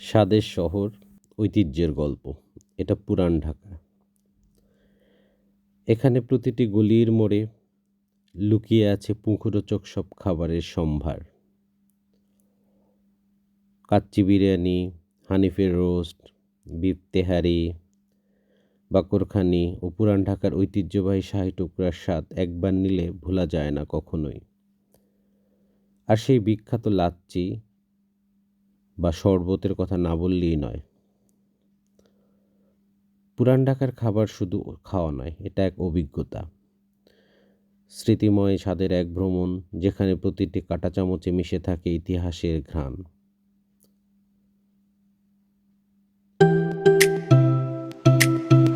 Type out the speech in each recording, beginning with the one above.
স্বাদের শহর, ঐতিহ্যের গল্প। এটা পুরান ঢাকা। এখানে প্রতিটি গলির মোড়ে লুকিয়ে আছে পুঁখরোচক সব খাবারের সম্ভার। কাচ্চি বিরিয়ানি, হানিফের রোস্ট, বিফ তেহারি, বাকরখানি ও পুরান ঢাকার ঐতিহ্যবাহী শাহী টুকরার স্বাদ একবার নিলে ভোলা যায় না কখনোই। আর সেই বিখ্যাত লাচ্চি বা শরবতের কথা না বললেই নয়। পুরান ঢাকার খাবার শুধু খাওয়া নয়, এটা এক অভিজ্ঞতা। স্মৃতিময় স্বাদের এক ভ্রমণ, যেখানে প্রতিটি কাঁটা চামচে মিশে থাকে ইতিহাসের ঘ্রাণ।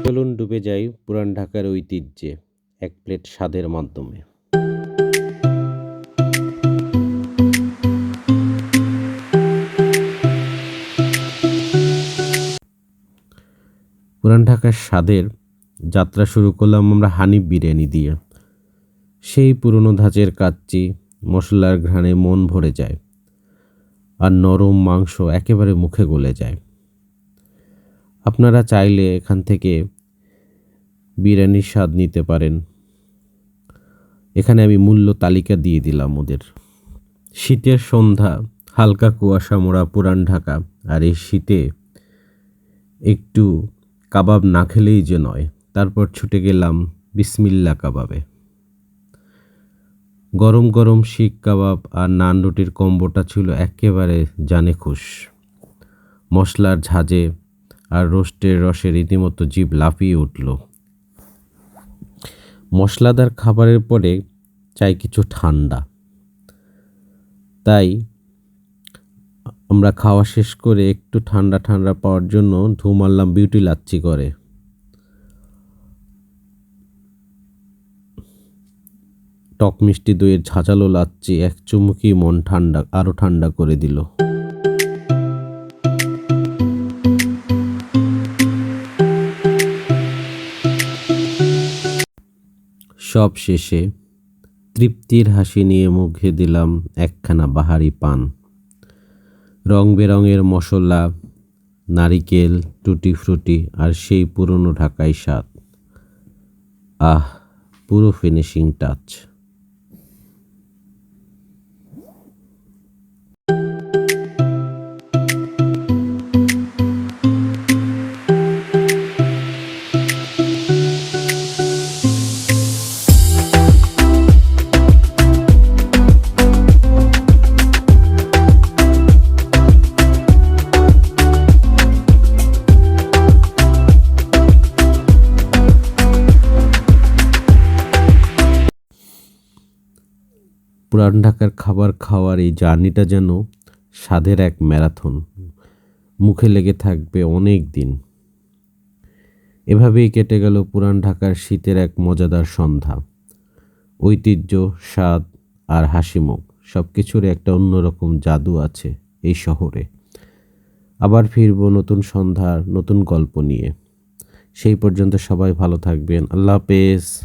চলুন ডুবে যাই পুরান ঢাকার ঐতিহ্যে, এক প্লেট স্বাদের মাধ্যমে। পুরান ঢাকার স্বাদের যাত্রা শুরু করলাম আমরা হানিফ বিরিয়ানি দিয়ে। সেই পুরনো ধাঁচের কাচ্চি মশলার ঘ্রাণে মন ভরে যায় আর নরম মাংস একেবারে মুখে গলে যায়। আপনারা চাইলে এখান থেকে বিরিয়ানির স্বাদ নিতে পারেন। এখানে আমি মূল্য তালিকা দিয়ে দিলাম ওদের। শীতের সন্ধ্যা, হালকা কুয়াশা মোড়া পুরান ঢাকা, আর এই শীতে একটু কাবাব না খেলেই যে নয়, তারপর ছুটে গেলাম বিসমিল্লা কাবাবে। গরম গরম শিখ কাবাব আর নান রুটির কম্বোটা ছিল একেবারে জানে খুশ। মশলার ঝাঁজে আর রোস্টের রসে রীতিমতো জিভ লাফিয়ে উঠল। মশলাদার খাবারের পরে চাই কিছু ঠান্ডা। তাই আমরা খাওয়া শেষ করে একটু ঠান্ডা ঠান্ডা পাওয়ার জন্য ঢু মারলাম বিউটি লাচ্ছি করে। টক মিষ্টি দইয়ের ঝাঁঝালো লাচ্ছি এক চুমুকি মন ঠান্ডা আরও ঠান্ডা করে দিল। সব শেষে তৃপ্তির হাসি নিয়ে মুখে দিলাম একখানা বাহারি পান। রং বেরঙের মশলা, নারিকেল টুটি ফ্রুটি আর সেই পুরনো ঢাকাই স্বাদ। আহ, পুরো ফিনিশিং টাচ পুরান ঢাকার খাবার খাওয়ার এই জার্নিটা যেন স্বাদের এক ম্যারাথন। মুখে লেগে থাকবে অনেক দিন। এভাবেই কেটে গেল পুরান ঢাকার শীতের এক মজাদার সন্ধ্যা। ঐতিহ্য, স্বাদ আর হাসিমুখ সব কিছুর একটা অন্যরকম জাদু আছে এই শহরে। আবার ফিরবো নতুন সন্ধ্যার নতুন গল্প নিয়ে। সেই পর্যন্ত সবাই ভালো থাকবেন। আল্লাহ হাফেজ।